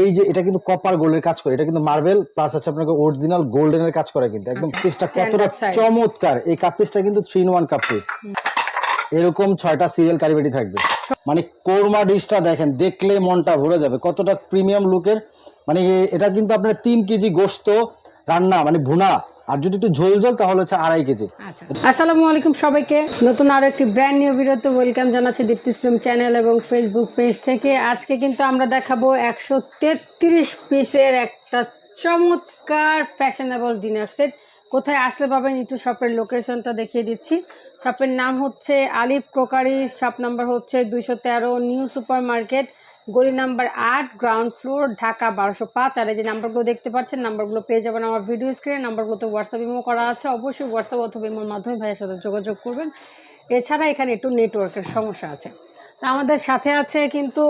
এই যে এটা কিন্তু কপার গোল্ডের কাজ করে এটা কিন্তু মার্বেল প্লাস আছে আপনাকে অরিজিনাল গোল্ডেনের কাজ করে কিন্তু। একদম আচ্ছা, পিসটা কতটা চমৎকার। এই কাপ পিসটা কিন্তু three in one cup piece এরকম ছয়টা সিরিয়াল কারিবেটি থাকবে। মানে কোরমা ডিশটা দেখেন দেখলে মনটা ভরে যাবে। কতটা প্রিমিয়াম লুকের মানে এটা কিন্তু আপনার তিন কেজি গোস্ত রান্না মানে ভুনা। আর যদি একটু ঝোল ঝোল, তাহলে হচ্ছে আড়াই কেজি। আচ্ছা। আসসালামু আলাইকুম সবাইকে। নতুন আরও একটি ব্র্যান্ড নিউ ভিডিওতে ওয়েলকাম জানাচ্ছি দীপ্তিস প্রেম চ্যানেল এবং ফেসবুক পেজ থেকে। আজকে কিন্তু আমরা দেখাবো একশো তেত্রিশ পিসের একটা চমৎকার ফ্যাশনেবল ডিনার সেট কোথায় আসলে পাবেন একটু শপের লোকেশনটা দেখিয়ে দিচ্ছি। শপের নাম হচ্ছে আলিফ ক্রোকারি শপ নাম্বার হচ্ছে দুইশো তেরো, নিউ সুপার মার্কেট গলি নাম্বার আট গ্রাউন্ড ফ্লোর ঢাকা বারোশো পাঁচ। আর এই যে নাম্বারগুলো দেখতে পাচ্ছেন, নাম্বারগুলো পেয়ে যাবেন আমার ভিডিও স্ক্রিনে নাম্বারগুলো তো হোয়াটসঅ্যাপ ইমো করা আছে। অবশ্যই হোয়াটসঅ্যাপ অথবা ইমোর মাধ্যমে ভাইয়ের সাথে যোগাযোগ করবেন। এছাড়া এখানে একটু নেটওয়ার্কের সমস্যা আছে। তা আমাদের সাথে আছে কিন্তু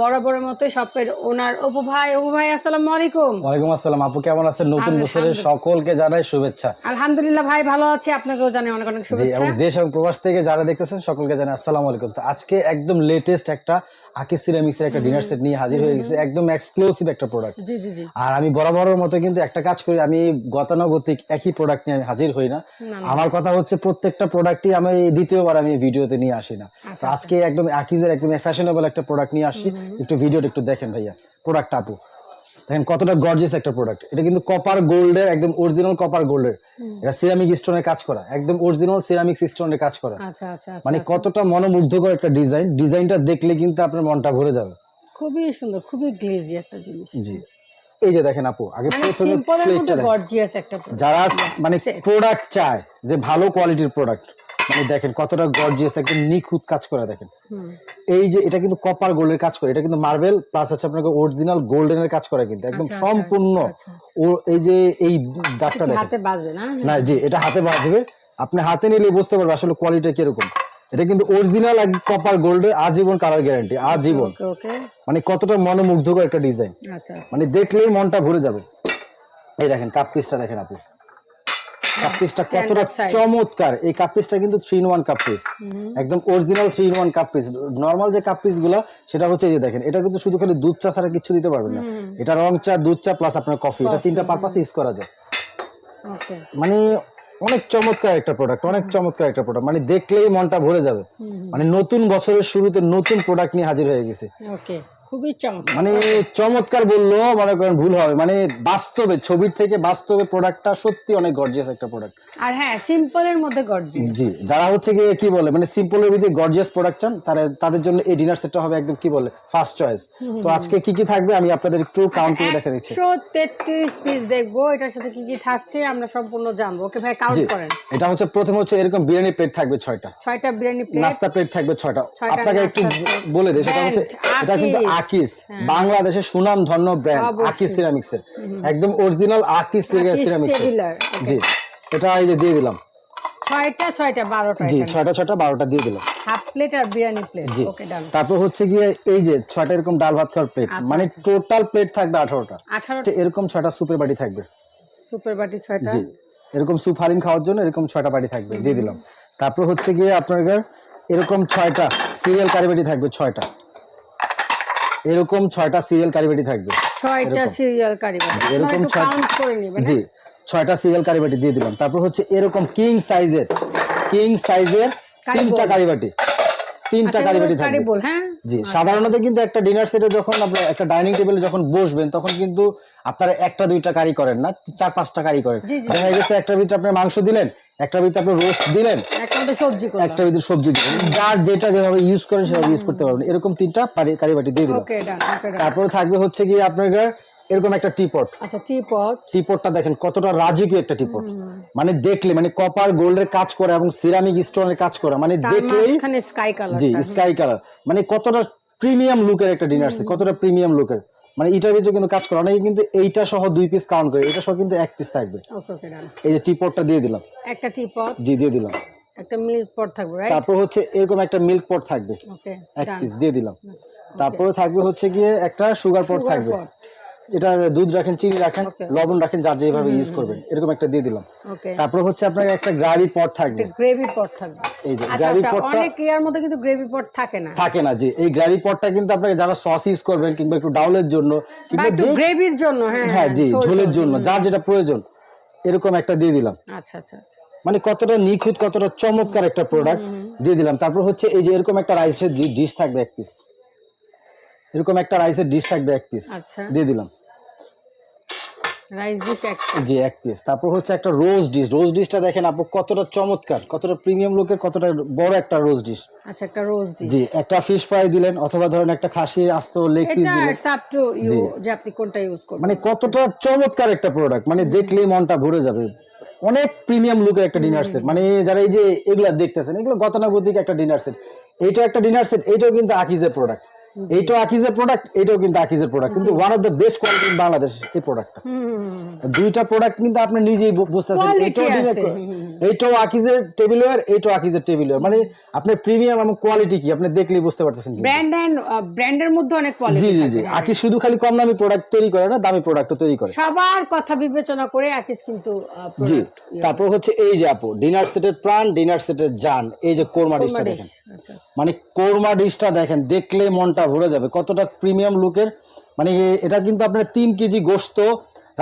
বরাবরের মতোই শপের ওনার অপু ভাই। অপু ভাই আসসালামু আলাইকুম। ওয়ালাইকুম আসসালাম। আপু কেমন আছেন? নতুন বছরের সকলকে জানাই শুভেচ্ছা। আলহামদুলিল্লাহ ভাই ভালো আছি। আপনাকেও জানাই অনেক অনেক শুভেচ্ছা। এবং দেশ এবং প্রবাস থেকে যারা দেখতেছেন সকলকে জানাই আসসালামু আলাইকুম। তো আজকে একদম লেটেস্ট একটা আকিস সিরামিক্সের একটা ডিনার সেট নিয়ে হাজির হয়ে গেছে। একদম এক্সক্লুসিভ একটা প্রোডাক্ট জি জি জি। আর আমি বরাবরের মতো কিন্তু একটা কাজ করি। আমি গতানুগতিক একই প্রোডাক্ট নিয়ে আমি হাজির হই না। আমার কথা হচ্ছে প্রত্যেকটা প্রোডাক্টই আমি দ্বিতীয়বার আমি ভিডিওতে নিয়ে আসি না। তো আজকে একদম আকিজের একদম ফ্যাশনেবল একটা প্রোডাক্ট নিয়ে আসছি। একটু ভিডিওটা একটু দেখেন ভাইয়া। প্রোডাক্ট আপু। দেখেন কতটা গর্জিয়াস একটা প্রোডাক্ট এটা কিন্তু কপার গোল্ডের একদম অরিজিনাল কপার গোল্ডের এটা সিরামিক স্টোনের কাজ করা। একদম অরিজিনাল সিরামিক স্টোনের কাজ করা। আচ্ছা আচ্ছা আচ্ছা, মানে। কতটা মনোমুগ্ধকর একটা ডিজাইন ডিজাইনটা দেখলে কিন্তু আপনার মনটা ভরে যাবে। খুবই সুন্দর খুবই গ্লেজি একটা জিনিস। জি। এই যে দেখেন আপু আগে মানে প্রথমে গর্জিয়াস একটা। যারা মানে প্রোডাক্ট চায় যে ভালো কোয়ালিটির প্রোডাক্ট মানে দেখেন কতটা গর্জিয়াস একদম নিখুঁত কাজ করা দেখেন। এই যে এটা কিন্তু কপার গোল্ডের কাজ করে এটা কিন্তু মার্বেল প্লাস আছে আপনাকে অরিজিনাল গোল্ডেনের কাজ করে কিন্তু একদম আচ্ছা, আচ্ছা, সম্পূর্ণ। আচ্ছা, ও এই যে এই দাগটা দেখেন। হাতে বাজবে না? না জি এটা হাতে বাজবে। আপনি হাতে নিলে বুঝতে পারবেন আসলে কোয়ালিটি কীরকম। এটা কিন্তু অরিজিনাল এক কপার গোল্ডের আজীবন কালার গ্যারান্টি আজীবন। মানে কতটা মনোমুগ্ধকর একটা ডিজাইন মানে দেখলেই মনটা ভরে যাবে। এই দেখেন কাপ পিসটা দেখেন আপনি। কাপ পিসটা কতটা চমৎকার। এই কাপ পিসটা কিন্তু three in one cup piece একদম original three in one cup piece normal যে কাপ পিসগুলো সেটা হচ্ছে এই যে দেখেন এটা কিন্তু শুধু খালি দুধ চা ছাড়া কিছু দিতে পারবেন না। এটা রং চা দুধ চা প্লাস আপনার কফি এটা তিনটা পারপাস ইউজ করা যায়। মানে অনেক চমৎকার একটা প্রোডাক্ট অনেক চমৎকার একটা প্রোডাক্ট মানে দেখলেই মনটা ভরে যাবে। মানে নতুন বছরের শুরুতে নতুন প্রোডাক্ট নিয়ে হাজির হয়ে গেছে। ওকে খুবই চমৎকার। মানে চমৎকার বললেও মনে করেন ভুল হবে। মানে বাস্তবে ছবির থেকে বাস্তবে প্রোডাক্টটা সত্যি অনেক গর্জিয়াস একটা প্রোডাক্ট আর হ্যাঁ সিম্পলের মধ্যে গর্জিয়াস জি যারা হচ্ছে গিয়ে কি বলে মানে সিম্পলের ভিতরে গর্জিয়াস প্রোডাক্ট চান তারা তাদের জন্য এই ডিনার সেটটা হবে একদম কি বলে ফার্স্ট চয়েস তো আজকে কি কি থাকবে আমি আপনাদের একটু কাউন্ট করে দেখা দিচ্ছি। একশো তেত্রিশ পিস দেখব এটার সাথে কি কি থাকছে আমরা সম্পূর্ণ জানব। ওকে ভাই কাউন্ট করেন। এটা হচ্ছে প্রথম হচ্ছে এরকম বিরিয়ানি প্লেট থাকবে ছয়টা। ছয়টা বিরিয়ানি প্লেট নাস্তা প্লেট থাকবে ছয়টা। ছয়টা আপনাকে একটু বলে দিই সেটা হচ্ছে এটা কিন্তু আকিস। হ্যাঁ। বাংলাদেশের সুনাম ধন্য ব্র্যান্ড আকিস সিরামিক্স এর। একদম অরিজিনাল আকিস সিরামিক্স জি এটা এই যে দিয়ে দিলাম। ছয়টা ছয়টা বারোটা জি ছয়টা ছয়টা বারোটা দিয়ে দিলাম। হাফ প্লেট আর বিরিয়ানি প্লেট জি। তারপর হচ্ছে গিয়ে এই যে ছয়টা এরকম ডাল ভাত খাওয়ার প্লেট আচ্ছা, মানে আচ্ছা। টোটাল প্লেট থাকবে আঠারোটা। আঠারোটা এরকম ছয়টা সুপের বাটি থাকবে। সুপার বাটি ছয়টা। জি এরকম সুপ হালিম খাওয়ার জন্য এরকম ছয়টা বাটি থাকবে দিয়ে দিলাম। তারপর হচ্ছে গিয়ে আপনার এরকম ছয়টা সিরিয়াল কারিবাটি থাকবে ছয়টা। এরকম ছয়টা সিরিয়াল কারিবাটি থাকবে। ছয়টা সিরিয়াল কারিবাটি। এরকম ছয়টা কাউন্ট করে নিবেন জি ছয়টা সিরিয়াল কারিবাটি দিয়ে দিলাম। তারপর হচ্ছে এরকম কিং সাইজের কিং সাইজের তিনটা কারিবাটি। তিনটা কারিবাটি কারি থাকবে। হ্যাঁ? জি সাধারণত কিন্তু একটা ডিনার সেটে যখন আপনার একটা ডাইনিং টেবিলে যখন বসবেন তখন কিন্তু আপনারা একটা দুইটা কারি করেন না চার পাঁচটা কারি করেন। দেখা গেছে একটা ভিতরে আপনি মাংস দিলেন একটা ভিতরে আপনি রোস্ট দিলেন একটা ভিতরে সবজি দিলেন। যার যেটা যেভাবে ইউজ করেন সেভাবে ইউজ করতে পারবেন। এরকম তিনটা পারি- কারি বাটি দিয়ে ডান তারপরে থাকবে হচ্ছে কি আপনার এরকম একটা টিপট আচ্ছা টিপট টিপটটা দেখেন কতটা রাজকীয় একটা টিপট মানে দেখলে মানে কপার গোল্ডের কাজ করা এবং সিরামিক স্টোনের কাজ করা। মানে দেখলেই স্কাই কালার জি স্কাই কালার মানে কতটা প্রিমিয়াম লুকের একটা ডিনার সেট কতটা প্রিমিয়াম লুকের মানে এটার ভিতরে কিন্তু কাজ করে। অনেকে কিন্তু এইটা সহ দুই পিস কাউন্ট করে এটা সহ কিন্তু এক পিস থাকবে। এই যে টিপটটা দিয়ে দিলাম। একটা টিপট জি দিয়ে দিলাম। একটা মিল্ক পট থাকবে রাইট তারপর হচ্ছে এরকম একটা মিল্ক পট থাকবে। ওকে এক পিস দিয়ে দিলাম। তারপরে থাকবে হচ্ছে গিয়ে একটা সুগার পট থাকবে। যেটা দুধ রাখেন চিনি রাখেন লবণ রাখেন যার যেভাবে ইউজ করবেন। এরকম একটা দিয়ে দিলাম। ওকে তারপর হচ্ছে আপনার একটা গ্রাভি পট থাকবে। গ্রেভি পট থাকবে। এই যে আচ্ছা গ্রাভি আচ্ছা পটটা অনেক ইয়ার মধ্যে কিন্তু গ্রেভি পট থাকে না। থাকে না জি। এই গ্রাভি পটটা কিন্তু আপনাকে যারা সস ইউজ করবেন কিংবা একটু ডাউলের জন্য কিংবা যে গ্রেভির জন্য হ্যাঁ হ্যাঁ জি ঝোলের জন্য। যার যেটা প্রয়োজন এরকম একটা দিয়ে দিলাম। আচ্ছা আচ্ছা আচ্ছা। মানে কতটা নিখুঁত কতটা চমৎকার একটা প্রোডাক্ট দিয়ে দিলাম। তারপর হচ্ছে এই যে এরকম একটা রাইসের ডিশ থাকবে এক পিস এরকম একটা রাইসের ডিশ থাকবে এক পিস আচ্ছা। দিয়ে দিলাম। রাইস ডিশ একটা জি এক পিস তারপর হচ্ছে একটা রোজ ডিশ রোজ ডিশটা দেখেন আপু কতটা চমৎকার কতটা প্রিমিয়াম লোকের কতটা বড় একটা রোজ ডিশ আচ্ছা একটা রোজ ডিশ জি একটা ফিশ ফ্রাই দিলেন অথবা ধরেন একটা খাসির আস্ত লেগ পিস দিলেন। ইটস আপ টু ইউ যে আপনি কোনটা ইউজ করবেন। মানে কতটা চমৎকার একটা প্রোডাক্ট মানে দেখলেই মনটা ভরে যাবে। অনেক প্রিমিয়াম লুকের একটা ডিনার সেট মানে যারা এই যে এগুলা দেখতেছেন এগুলো গতানুগতিক একটা ডিনার সেট এইটা একটা ডিনার সেট এইটাও কিন্তু আকিজের প্রোডাক্ট এইটাও আকিজের প্রোডাক্ট এইটাও কিন্তু আকিজের প্রোডাক্ট কিন্তু one of the best quality in Bangladesh এই প্রোডাক্টটা দুইটা প্রোডাক্ট কিন্তু আপনি নিজেই বুঝতেছেন Quality এইটাও আকিজের টেবিল ওয়্যার এইটাও আকিজের টেবিল ওয়্যার মানে আপনার প্রিমিয়াম এবং কোয়ালিটি কি আপনি দেখলেই বুঝতে পারতেছেন ব্র্যান্ড এন্ড ব্র্যান্ডের মধ্যে অনেক কোয়ালিটি জি জি আকি শুধু খালি কম দামি প্রোডাক্ট তৈরি করে না দামি প্রোডাক্টও তৈরি করে। সবার কথা বিবেচনা করে আকিস কিন্তু জি। তারপর হচ্ছে এই যে আপু ডিনার সেটের প্রাণ ডিনার সেটের জান এই যে কোরমা ডিশটা দেখেন। আচ্ছা আচ্ছা। মানে কোরমা ডিশটা দেখেন দেখলে মনটা ভরে যাবে। কতটা প্রিমিয়াম লুকের মানে এটা কিন্তু আপনার তিন কেজি গোস্ত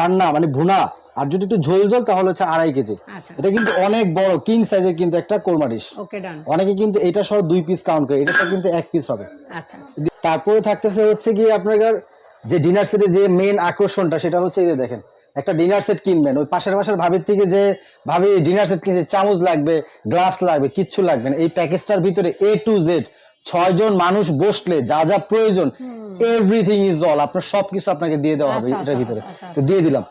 রান্না মানে ভুনা। আর যদি একটু ঝোল ঝোল তাহলে হচ্ছে আড়াই কেজি। আচ্ছা। এটা কিন্তু অনেক বড় কিং সাইজের কিন্তু একটা কোরমা ডিশ অনেকে কিন্তু এটা সহ দুই পিস কাউন্ট করে এটা কিন্তু এক পিস হবে। আচ্ছা। তারপরে থাকতেছে হচ্ছে কি আপনার যে ডিনার সেটের যে মেন আকর্ষণটা সেটা হচ্ছে এই দেখেন একটা ডিনার সেট কিনবেন ওই পাশের পাশের ভাবির থেকে যে ভাবি ডিনার সেট কিনছে চামচ লাগবে গ্লাস লাগবে কিচ্ছু লাগবে না। এই প্যাকেজটার ভিতরে এ টু জেড ছয়জন মানুষ বসলে যা যা প্রয়োজন এভরিথিং ইজ অল আপনার সবকিছু আপনাকে দিয়ে দেওয়া হবে আচ্ছা, এটার আচ্ছা, ভিতরে। আচ্ছা, তো দিয়ে দিলাম।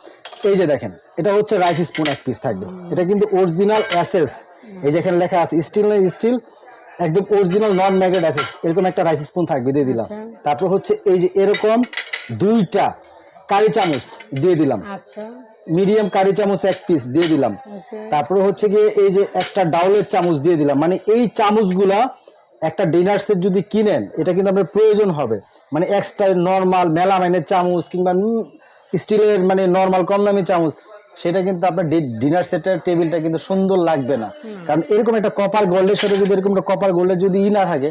এই যে দেখেন এটা হচ্ছে রাইস স্পুন এক পিস থাকবে। এটা কিন্তু অরিজিনাল অ্যাসেস এই যে এখানে লেখা আছে স্টিল না স্টিল একদম অরিজিনাল নন ম্যাগনেট অ্যাসেস এরকম একটা রাইস স্পুন থাকবে দিয়ে দিলাম। তারপর হচ্ছে এই যে এরকম দুইটা কারি চামচ দিয়ে দিলাম। মিডিয়াম কারি চামচ এক পিস দিয়ে দিলাম। তারপরে হচ্ছে গিয়ে এই যে একটা ডাউলের চামচ দিয়ে দিলাম। মানে এই চামচগুলা একটা ডিনার সেট যদি কিনেন এটা কিন্তু আপনার প্রয়োজন হবে। মানে এক্সট্রা নর্মাল মেলামাইনের চামচ কিংবা স্টিলের মানে নর্মাল কম দামি চামচ সেটা কিন্তু আপনার ডিনার সেটের টেবিলটা কিন্তু সুন্দর লাগবে না। কারণ এরকম একটা কপার গোল্ডের সাথে যদি এরকম একটা কপার গোল্ডের যদি ই না থাকে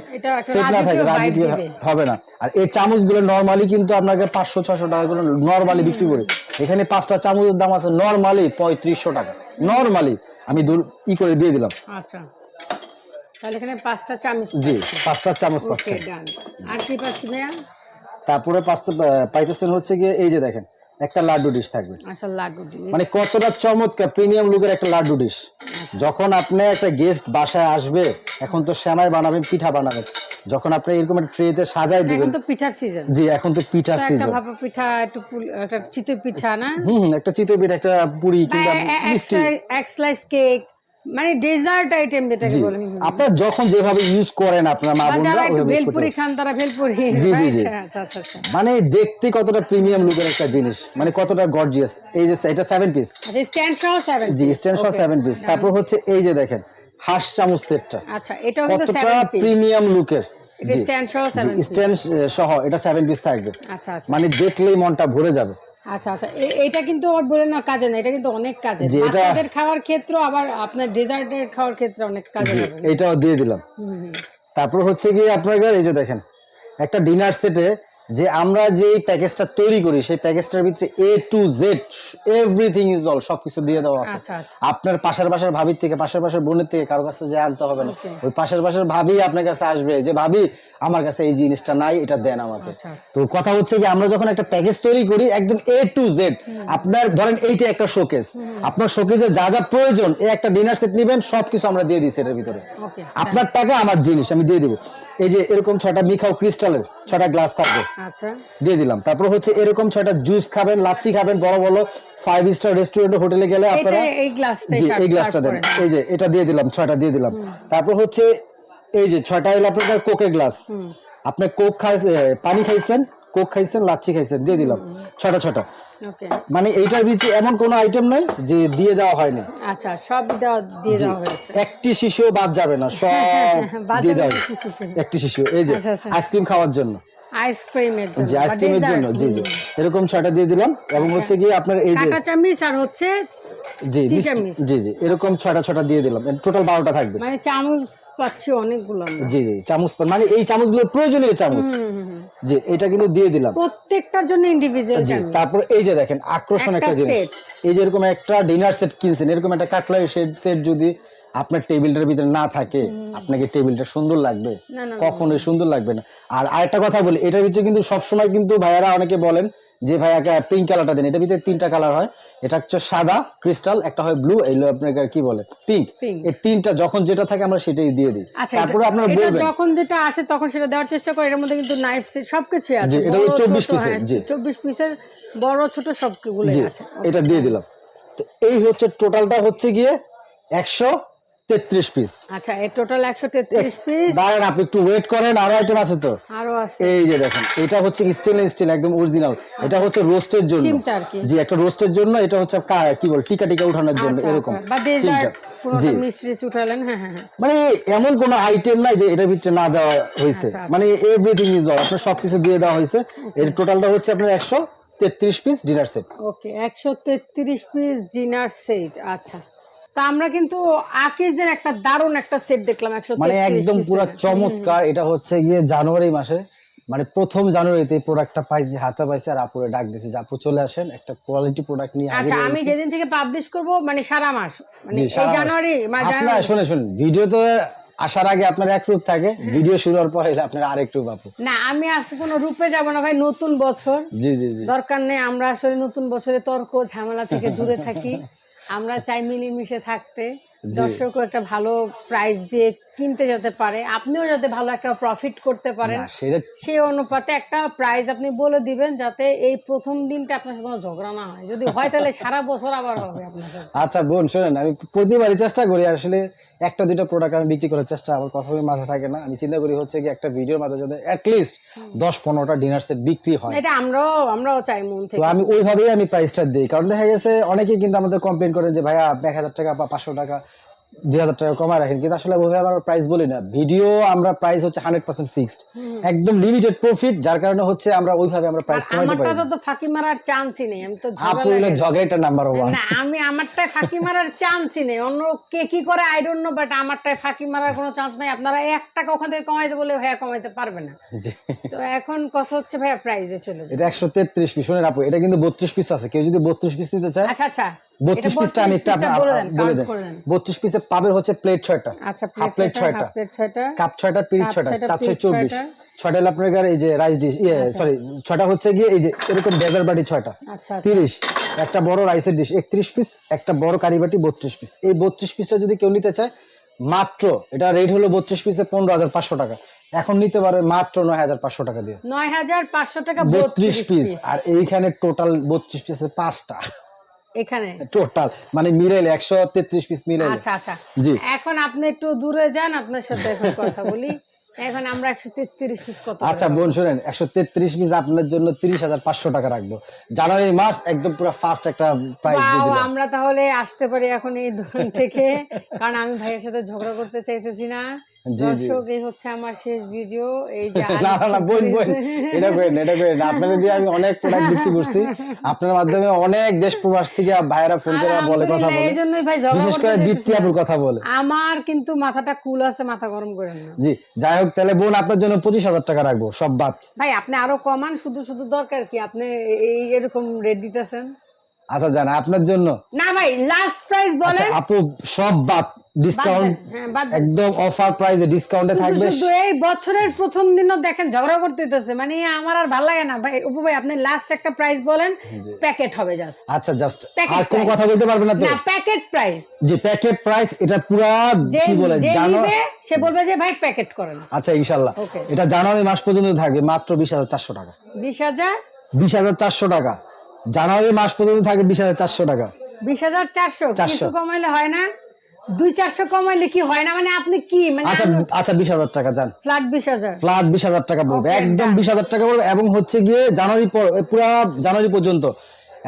সেট না থাকে রাজকীয় হবে না। আর এই চামচগুলো নর্মালি কিন্তু আপনাকে পাঁচশো ছশো টাকা করে নর্মালি বিক্রি করি। এখানে পাঁচটা চামচের দাম আছে নর্মালি পঁয়ত্রিশশো টাকা। নর্মালি আমি ই করে দিয়ে দিলাম। আচ্ছা। তাহলে এখানে পাঁচটা চামচ জি পাঁচটা চামচ পাচ্ছেন। আর কি পাচ্ছি ভাইয়া? তারপরে পাঁচটা পাইতেছেন হচ্ছে গিয়ে এই যে দেখেন একটা লাড্ডু ডিশ থাকবে। আচ্ছা লাড্ডু দিয়ে মানে কতটা চমৎকার প্রিমিয়াম লুকের একটা লাড্ডু ডিশ যখন আপনি একটা গেস্ট বাসায় আসবে এখন তো শ্যামাই বানাবেন পিঠা বানাবেন। যখন আপনি এরকম একটা ট্রেতে সাজাই দিবেন এখন তো পিঠার সিজন জি এখন তো পিঠা একটা ভাপা পিঠা একটু একটা চিতই পিঠা না? হুম, একটা চিতই পিঠা একটা পুরি কিংবা মিষ্টি। এক স্লাইস কেক মানে ডেজার্ট আইটেম যেটাকে জি। বলে আপনার যখন যেভাবে ইউজ করেন আপনার মা বোনরা ওইভাবে ভেলপুরি খান তারা ভেলপুরি। জি, জি, জি। আচ্ছা আচ্ছা আচ্ছা। মানে দেখতে কতটা প্রিমিয়াম লুকের একটা জিনিস। মানে কতটা গর্জিয়াস এই যে এটা সেভেন পিস আচ্ছা স্ট্যান্ড সহ সেভেন জি স্ট্যান্ড সহ সেভেন পিস তারপর হচ্ছে এই যে দেখেন হাঁস চামচ সেটটা। আচ্ছা এটাও কিন্তু কতটা সেভেন পিস প্রিমিয়াম লুকের এটা স্ট্যান্ড সহ সেভেন পিস স্ট্যান্ড সহ এটা সেভেন পিস থাকবে। আচ্ছা আচ্ছা। মানে দেখলেই মনটা ভরে যাবে। আচ্ছা আচ্ছা। এটা কিন্তু আর বলে না কাজে না এটা কিন্তু অনেক কাজে। বাচ্চাদের খাওয়ার ক্ষেত্রে আবার আপনার ডেজার্টের খাওয়ার ক্ষেত্রে অনেক কাজে যাবে এইটাও দিয়ে দিলাম। তারপর হচ্ছে গিয়ে আপনার এই যে দেখেন একটা ডিনার সেটে যে আমরা যে প্যাকেজটা তৈরি করি সেই প্যাকেজটার ভিতরে A to Z everything is all সবকিছু দিয়ে দেওয়া আছে। আচ্ছা আচ্ছা। আপনার পাশের পাশের ভাবির থেকে পাশের পাশের বোনের থেকে কারও কাছে যে আনতে হবে না। ওই পাশের পাশের ভাবি আপনার কাছে আসবে যে ভাবি আমার কাছে এই জিনিসটা নাই এটা দেন আমাকে। আচ্ছা তো কথা হচ্ছে কি আমরা যখন একটা প্যাকেজ তৈরি করি একদম এ টু জেড আপনার ধরেন এইটা একটা শোকেস আপনার শোকেজে যা যা প্রয়োজন এই একটা ডিনার সেট নেবেন সবকিছু আমরা দিয়ে দিই এটার ভিতরে। আপনার টাকা আমার জিনিস আমি দিয়ে দিব। এই যে এরকম ছটা মিখাও ক্রিস্টালের ছটা গ্লাস থাকবে। আচ্ছা। দিয়ে দিলাম। তারপর হচ্ছে এরকম ছয়টা জুস খাবেন লাচ্ছি খাবেন বড় বড় ফাইভ স্টার রেস্টুরেন্ট হোটেলে গেলে আপনারা এই গ্লাসটা এই গ্লাসটা দেন। এই যে এটা দিয়ে দিলাম ছয়টা দিয়ে দিলাম। তারপর হচ্ছে এই যে ছয়টা হলো আপনার কোকের গ্লাস আপনি কোক খাই পানি খাইছেন কোক খাইছেন লাচ্ছি খাইছেন দিয়ে দিলাম। ছয়টা ছয়টা। মানে এইটার ভিতরে এমন কোনো আইটেম নাই যে দিয়ে দেওয়া হয় না আচ্ছা সব দেওয়া দিয়ে দেওয়া হয়েছে। একটি শিশুও বাদ যাবে না সব দিয়ে যাবে দেওয়া একটি শিশু। এই যে আচ্ছা, আচ্ছা। আইসক্রিম খাওয়ার জন্য। আইসক্রিমের জন্য জি আইসক্রিমের জন্য জি জি। এরকম ছয়টা দিয়ে দিলাম এবং হচ্ছে গিয়ে আপনার এই যে চামিচ আর হচ্ছে জি। জি জি এরকম ছয়টা ছয়টা দিয়ে দিলাম। টোটাল বারোটা থাকবে। মানে চামচ পাচ্ছি অনেকগুলো জি জি চামচ মানে এই চামচগুলো প্রয়োজনীয় চামচ। জি এটা কিন্তু দিয়ে দিলাম। প্রত্যেকটার জন্য ইন্ডিভিজুয়াল জি তারপর এই যে দেখেন আকর্ষণ একটা একটা জিনিস। এই যে এরকম একটা ডিনার সেট কিনছেন এরকম একটা কাটলারি সেট সেট যদি আপনার টেবিলটার ভিতরে না থাকে আপনাকে টেবিলটা সুন্দর লাগবে। কখনোই সুন্দর লাগবে না। আর আরেকটা কথা বলি এটার ভিতরে কিন্তু সবসময় কিন্তু ভাইয়ারা অনেকে বলেন যে ভাইয়াকে পিঙ্ক কালারটা দেন। এটার ভিতরে তিনটা কালার হয়। এটা হচ্ছে সাদা ক্রিস্টাল একটা হয় ব্লু এইগুলো আপনাকে কি বলে পিঙ্ক এই তিনটা যখন যেটা থাকে আমরা সেটাই দিয়ে দিই। আচ্ছা তারপরে আপনারা বলবেন। যখন যেটা আসে তখন সেটা দেওয়ার চেষ্টা করে এর মধ্যে কিন্তু নাইফ সেট সবকিছু আছে। এটা হলো বড়, 24 পিসের, জি। 24 পিসের বড় ছোট সবগুলো আছে। এটা দিয়ে দিলাম। তো এই হচ্ছে টোটালটা হচ্ছে গিয়ে একশো তেত্রিশ পিস আচ্ছা টোটাল 133 পিস দাঁড়ান আপনি একটু ওয়েট করেন আরও আইটেম আছে তো। আরও আছে। এই যে দেখেন এটা হচ্ছে স্টিল একদম অরিজিনাল এটা হচ্ছে রোস্টের জন্য। জি একটা রোস্টের জন্য এটা হচ্ছে কি বল টিকা টিকা উঠানোর জন্য আচ্ছা এরকম। আচ্ছা। হ্যাঁ হ্যাঁ হ্যাঁ। মানে এমন কোন আইটেম নাই যে এটার ভিতরে না দেওয়া হয়েছে। আচ্ছা, আচ্ছা। মানে এভরিথিং ইজ অল আপনার সবকিছু দিয়ে দেওয়া হয়েছে। এর টোটালটা হচ্ছে আপনার একশো তেত্রিশ পিস ডিনার সেট ওকে একশো তেত্রিশ পিস ডিনার সেট আচ্ছা। তা আমরা কিন্তু আকিজের একটা দারুণ একটা সেট দেখলাম একশো মানে একদম পুরো চমৎকার। এটা হচ্ছে গিয়ে জানুয়ারি মাসে মানে প্রথম জানুয়ারিতে প্রোডাক্টটা পাইছি হাতে পাইছি আর আপুরে ডাক দিছি যে আপু চলে আসেন একটা কোয়ালিটি প্রোডাক্ট নিয়ে আচ্ছা আমি যেদিন থেকে পাবলিশ করব মানে সারা মাস মানে মাস। জানুয়ারি মানে আপনার শুনে শুনুন ভিডিওতে আসার আগে আপনার এক রূপ থাকে ভিডিও শুরু হওয়ার পরে আপনার আরেক রূপ আপু। না আমি কোনো রূপে যাব না ভাই নতুন বছর। জি জি জি। দরকার নেই আমরা আসলে নতুন বছরে তর্ক ঝামেলা থেকে দূরে থাকি। আমরা চাই মিলেমিশে থাকতে। দর্শকও একটা ভালো প্রাইস দিয়ে কিনতে যেতে পারে। আপনিও যাতে ভালো একটা প্রফিট করতে পারেন। সেই অনুপাতে একটা প্রাইস আপনি বলে দিবেন যাতে এই প্রথম দিনটা আপনার সাথে কোনো ঝগড়া না হয়। যদি হয় তাহলে সারা বছর আবার হবে আপনার সাথে। আচ্ছা বোন শোনেন আমি প্রতিবারই চেষ্টা করি আসলে একটা দুটো প্রোডাক্ট আমি বিক্রি করার চেষ্টা আমার কথা মাথায় থাকে না। আমি চিন্তা করি হচ্ছে কি একটা ভিডিওর মাধ্যমে যাতে অ্যাটলিস্ট দশ পনেরোটা ডিনার সেট বিক্রি হয়। এটা আমরাও আমরাও চাই মন তো থেকে। আমি ওইভাবেই আমি প্রাইসটা দিই। কারণ দেখা গেছে অনেকেই কিন্তু আমাদের কমপ্লেন করেন যে ভাইয়া এক হাজার টাকা বা পাঁচশো টাকা। দুই হাজার টাকা কমায় রাখেন। কিন্তু আসলে ওইভাবে আমরা প্রাইস বলি না। ভিডিও আমরা প্রাইস হচ্ছে হান্ড্রেড পার্সেন্ট ফিক্সড একদম লিমিটেড প্রফিট যার কারণে হচ্ছে আমরা ওইভাবে আমরা প্রাইস কমাইতে পারি আমারটা তো ফাঁকি মারার চান্সই নেই। আমি তো হলো ঝগড়াটা নাম্বার ওয়ান না আমি ফাঁকি মারার চান্সই নেই। অন্য কে কি করে আই ডোন্ট নো বাট আমারটায় ফাঁকি মারার কোনো চান্স নাই। আপনারা এক টাকা ওখান থেকে কমাইতে বলে ভাইয়া কমাইতে পারবে না। তো এখন কথা হচ্ছে ভাইয়া প্রাইজে চলে যাবে এটা একশো তেত্রিশ পিস শুনেন আপু এটা কিন্তু বত্রিশ পিস আছে। কেউ যদি বত্রিশ পিস নিতে চায় আচ্ছা আচ্ছা। বত্রিশ এটা পিসটা আমি একটা 32 বলে দেন বলে count দেন। করে দেন। বত্রিশ পিসে পাবের হচ্ছে প্লেট আচ্ছা প্লেট ছয়টা প্লেট কাপ আপনার এই যে রাইস ডিশ ইয়ে সরি ছয়টা হচ্ছে গিয়ে এই যে এরকম বাটি ছয়টা। আচ্ছা আচ্ছা। তিরিশ একটা বড় রাইসের ডিশ একত্রিশ পিস একটা বড় কারি বাটি বত্রিশ পিস এই বত্রিশ পিসটা যদি কেউ নিতে চায় মাত্র এটা রেট হলো বত্রিশ পিসে পনেরো হাজার পাঁচশো টাকা। এখন নিতে পারবে মাত্র নয় হাজার পাঁচশো টাকা দিয়ে। নয় হাজার পাঁচশো টাকা বত্রিশ পিস আর এইখানে টোটাল বত্রিশ পিসে পাঁচটা। এখানে? টোটাল মানে মিলাইলে একশো তেত্রিশ পিস আচ্ছা আচ্ছা। জি। এখন আপনি একটু দূরে যান আপনার সাথে এখন কথা বলি। এখন আমরা একশো তেত্রিশ পিস কত আচ্ছা বোন শুনেন একশো তেত্রিশ পিস আপনার জন্য তিরিশ হাজার পাঁচশো টাকা রাখব। জানুয়ারি মাস একদম পুরো ফার্স্ট একটা প্রাইস দিয়ে দিলাম। আমরা তাহলে আসতে পারি এখন এই দোকান থেকে কারণ আমি ভাইয়ের সাথে ঝগড়া করতে চাইতেছি না। দর্শক এই হচ্ছে আমার শেষ ভিডিও এই যে না না না বোন বোন এটা করেন এটা করেন আপনাদের দিয়ে আমি অনেক প্রোডাক্ট বিক্রি করছি। আপনার মাধ্যমে অনেক দেশ প্রবাস থেকে ভাইয়েরা ফোন করে বলে কথা বলে। এই ভাই বিশেষ করে দীপ্তি আপুর কথা বলে। আমার কিন্তু মাথাটা কুল আছে মাথা গরম করেন না। জি যাই হোক তাহলে বোন আপনার জন্য পঁচিশ হাজার টাকা রাখব সব বাদ। ভাই আপনি আরও কমান শুধু শুধু দরকার কি? আপনি এই এরকম রেট দিতেছেন? আচ্ছা জানা আপনার জন্য। না ভাই লাস্ট প্রাইস আচ্ছা বলেন। আপু সব বাদ। ডিসকাউন্ট হ্যাঁ। একদম অফার প্রাইসে ডিসকাউন্টে থাকবে। শুধু এই বছরের প্রথম দিনও দেখেন ঝগড়া করতে হইতেছে। মানে আমার আর ভালো লাগে না। ভাই উপু ভাই আপনি লাস্ট একটা প্রাইস বলেন প্যাকেট হবে জাস্ট আচ্ছা জাস্ট আর কোনো। কথা বলতে পারবে না তো না প্যাকেট প্রাইস যে প্যাকেট প্রাইস এটা পুরো কি বলে জানো সে বলবে যে ভাই প্যাকেট করেন। আচ্ছা ইনশাল্লাহ। এটা জানুয়ারি মাস পর্যন্ত থাকবে মাত্র বিশ হাজার চারশো টাকা। বিশ হাজার? বিশ হাজার চারশো টাকা। জানুয়ারি মাস পর্যন্ত থাকবে বিশ হাজার চারশো টাকা। বিশ হাজার চারশো? 400 কিছু কমাইলে হয় না? দুই চারশো কমাইলে কি হয় না? মানে আপনি কি? মানে আচ্ছা আচ্ছা বিশ হাজার টাকা যান ফ্ল্যাট বিশ হাজার। ফ্ল্যাট বিশ হাজার টাকা পড়বে। একদম বিশ হাজার টাকা পড়বে এবং হচ্ছে গিয়ে জানুয়ারি পর জানুয়ারি পর্যন্ত।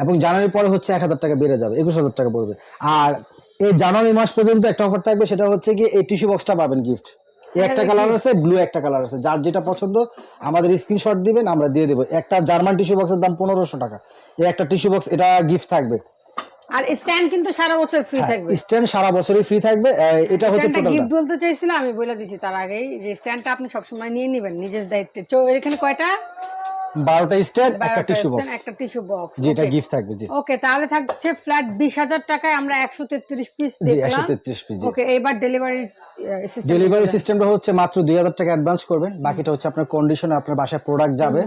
এবং জানুয়ারি পরে হচ্ছে এক হাজার টাকা বেড়ে যাবে একুশ হাজার টাকা পড়বে। আর এই জানুয়ারি মাস পর্যন্ত একটা অফার থাকবে সেটা হচ্ছে গিয়ে এই টিস্যু বক্সটা পাবেন গিফট একটা কালার আছে ব্লু একটা কালার আছে। যার যেটা পছন্দ আমাদের স্ক্রিনশট দিবেন আমরা দিয়ে দেবো। একটা জার্মান টিস্যু বক্সের দাম পনেরোশো টাকা। এই একটা টিস্যু বক্স এটা গিফট থাকবে। আর স্ট্যান্ড কিন্তু সারা বছর ফ্রি থাকবে। স্ট্যান্ড সারা বছরই ফ্রি থাকবে এটা হচ্ছে টোটালটা গিফট বলতে চাইছিলাম আমি বলে দিছি তার আগেই যে স্ট্যান্ডটা আপনি সবসময় নিয়ে নেবেন নিজের দায়িত্বে। চো এখানে কয়টা? বারোটা স্ট্যান্ড একটা টিস্যু বক্স একটা টিস্যু বক্স যেটা গিফট থাকবে জি। ওকে তাহলে থাকছে ফ্ল্যাট বিশ হাজার টাকায় আমরা একশো তেত্রিশ পিস জি একশো দেখলাম তেত্রিশ পিস ওকে এবার ডেলিভারি সিস্টেম ডেলিভারি সিস্টেমটা হচ্ছে মাত্র দুই হাজার টাকা অ্যাডভান্স করবেন বাকিটা হচ্ছে আপনার কন্ডিশন আপনার বাসায় প্রোডাক্ট যাবে।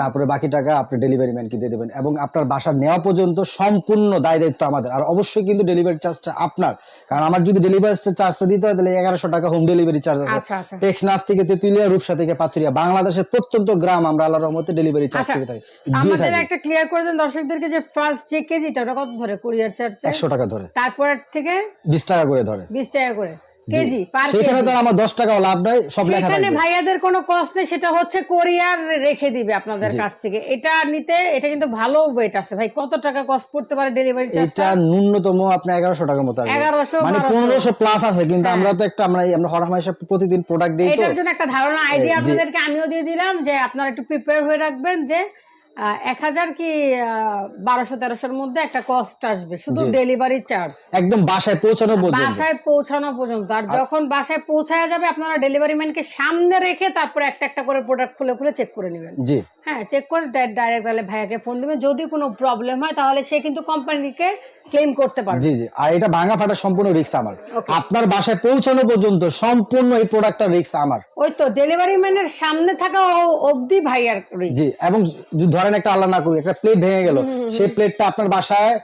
তারপরে বাকি টাকা আপনি ডেলিভারি ম্যানকে দিয়ে দেবেন এবং আপনার বাসা নেওয়া পর্যন্ত সম্পূর্ণ দায় দায়িত্ব আমাদের। আর অবশ্যই কিন্তু ডেলিভারি চার্জটা আপনার। কারণ আমার যদি ডেলিভারি চার্জটা দিতে হয় তাহলে এগারোশো টাকা হোম ডেলিভারি চার্জ আছে। আচ্ছা আচ্ছা। টেকনাফ থেকে তেতুলিয়া রূপসা থেকে পাথুরিয়া। বাংলাদেশের প্রত্যন্ত গ্রাম আমরা আল্লাহর রহমতে ডেলিভারি চার্জ আচ্ছা, করে থাকি। আমাদের একটা ক্লিয়ার করে দেন দর্শকদেরকে যে ফার্স্ট যে কেজিটা ওটা কত ধরে কুরিয়ার চার্জ একশো টাকা ধরে। তারপর থেকে বিশ টাকা করে ধরে। বিশ টাকা করে। কেজি সেখানে কেজি। তো আর আমার দশ টাকাও লাভ নাই সব লেখা সেখানে ভাইয়াদের কোনো কস্ট নেই সেটা হচ্ছে কোরিয়ার রেখে দিবে আপনাদের কাছ থেকে। এটা নিতে এটা কিন্তু ভালো ওয়েট আছে ভাই। কত টাকা কস্ট পড়তে পারে ডেলিভারি চার্জ এটা ন্যূনতম আপনার এগারোশো টাকার মতো আসবে। 1100, মানে 1200 পনেরোশো প্লাস আছে কিন্তু আমরা তো একটা আমরা আমরা হরহামেশা প্রতিদিন প্রোডাক্ট দিই তো। এটার জন্য একটা ধারণা আইডিয়া আপনাদেরকে আমিও দিয়ে দিলাম যে আপনারা একটু প্রিপেয়ার হয়ে রাখবেন যে এক হাজার কি বারোশো তেরোশোর মধ্যে একটা কস্ট আসবে শুধু ডেলিভারি চার্জ একদম বাসায় পৌঁছানো পর্যন্ত। বাসায় পৌঁছানো পর্যন্ত। আর যখন বাসায় পৌঁছায় যাবে আপনারা ডেলিভারি ম্যানকে সামনে রেখে তারপর একটা একটা করে প্রোডাক্ট খুলে খুলে চেক করে নেবেন। জি। হ্যাঁ চেক করে ডাইরেক্ট তাহলে ভাইয়াকে ফোন দিবেন। যদি কোনো প্রবলেম হয় তাহলে সে কিন্তু কোম্পানিকে ক্লেম করতে পারবে। জি জি। আর এটা ভাঙা ফাটা সম্পূর্ণ রিক্স আমার। আপনার বাসায় পৌঁছানো পর্যন্ত সম্পূর্ণ এই প্রোডাক্টটা রিক্স আমার। ওই তো ডেলিভারি ম্যানের সামনে থাকা অবধি ভাইয়ার। জি এবং ধরেন একটা আল্লাহ না করি একটা প্লেট ভেঙে গেল সেই প্লেটটা আপনার বাসায়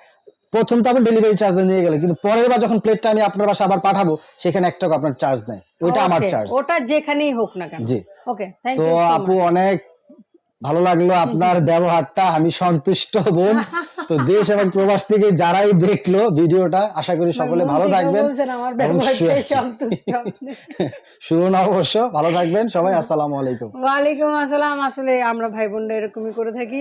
প্রথম তো আপনি ডেলিভারি চার্জ নিয়ে গেলেন কিন্তু পরের বার যখন প্লেটটা আমি আপনার বাসায় আবার পাঠাবো সেখানে এক টাকা আপনার চার্জ নেয়। ওইটা আমার চার্জ ওটা যেখানেই হোক না কেন। জি। ওকে তো আপু অনেক ভালো লাগল আপনার ব্যবহারটা আমি সন্তুষ্ট বোন। তো দেশ এবং প্রবাস থেকে যারাই দেখল ভিডিওটা আশা করি সকলে ভালো থাকবেন। আপনি। শুভ নববর্ষ ভালো থাকবেন সবাই আসসালামু আলাইকুম। ওয়ালাইকুম আসসালাম আসলে আমরা ভাই বোনরা এরকমই করে থাকি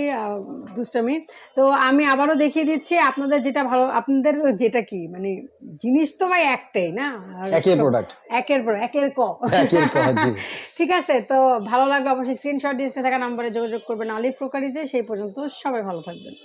দুষ্টামি। তো আমি আবারও দেখিয়ে দিচ্ছি আপনাদের যেটা ভালো আপনাদের যেটা কি মানে জিনিস তো ভাই একটাই না? সব- প্রোডাক্ট একের পর একের ক। ঠিক আছে তো ভালো লাগল অবশ্যই স্ক্রিনশট দিয়ে থাকা নাম্বারে যোগাযোগ করবেন আলিফ প্রকারিজে সেই পর্যন্ত সবাই ভালো থাকবেন।